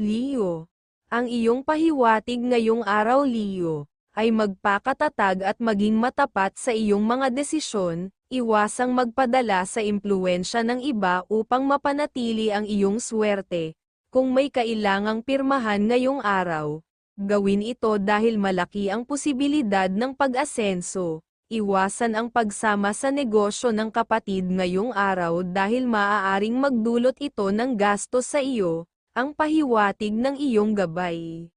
Leo. Ang iyong pahiwatig ngayong araw Leo, ay magpakatatag at maging matapat sa iyong mga desisyon, iwasang magpadala sa impluensya ng iba upang mapanatili ang iyong swerte. Kung may kailangang pirmahan ngayong araw, gawin ito dahil malaki ang posibilidad ng pag-asenso. Iwasan ang pagsama sa negosyo ng kapatid ngayong araw dahil maaaring magdulot ito ng gastos sa iyo, ang pahiwatig ng iyong gabay.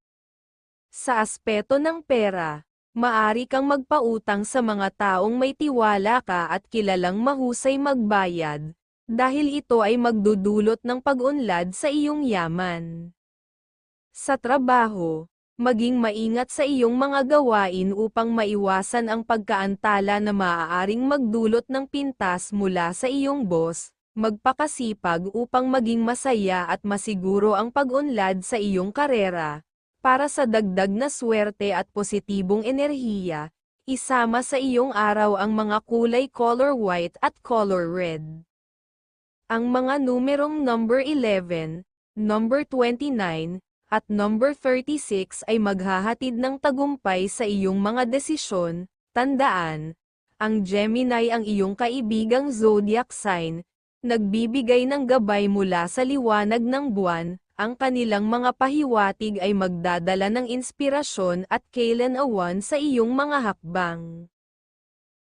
Sa aspeto ng pera, maari kang magpautang sa mga taong may tiwala ka at kilalang mahusay magbayad, dahil ito ay magdudulot ng pag-unlad sa iyong yaman. Sa trabaho, maging maingat sa iyong mga gawain upang maiwasan ang pagkaantala na maaaring magdulot ng pintas mula sa iyong boss, magpakasipag upang maging masaya at masiguro ang pag-unlad sa iyong karera. Para sa dagdag na swerte at positibong enerhiya, isama sa iyong araw ang mga kulay color white at color red. Ang mga numerong number 11, number 29, at number 36 ay maghahatid ng tagumpay sa iyong mga desisyon, tandaan, ang Gemini ang iyong kaibigang zodiac sign, nagbibigay ng gabay mula sa liwanag ng buwan, ang kanilang mga pahiwatig ay magdadala ng inspirasyon at kailan awan sa iyong mga hakbang.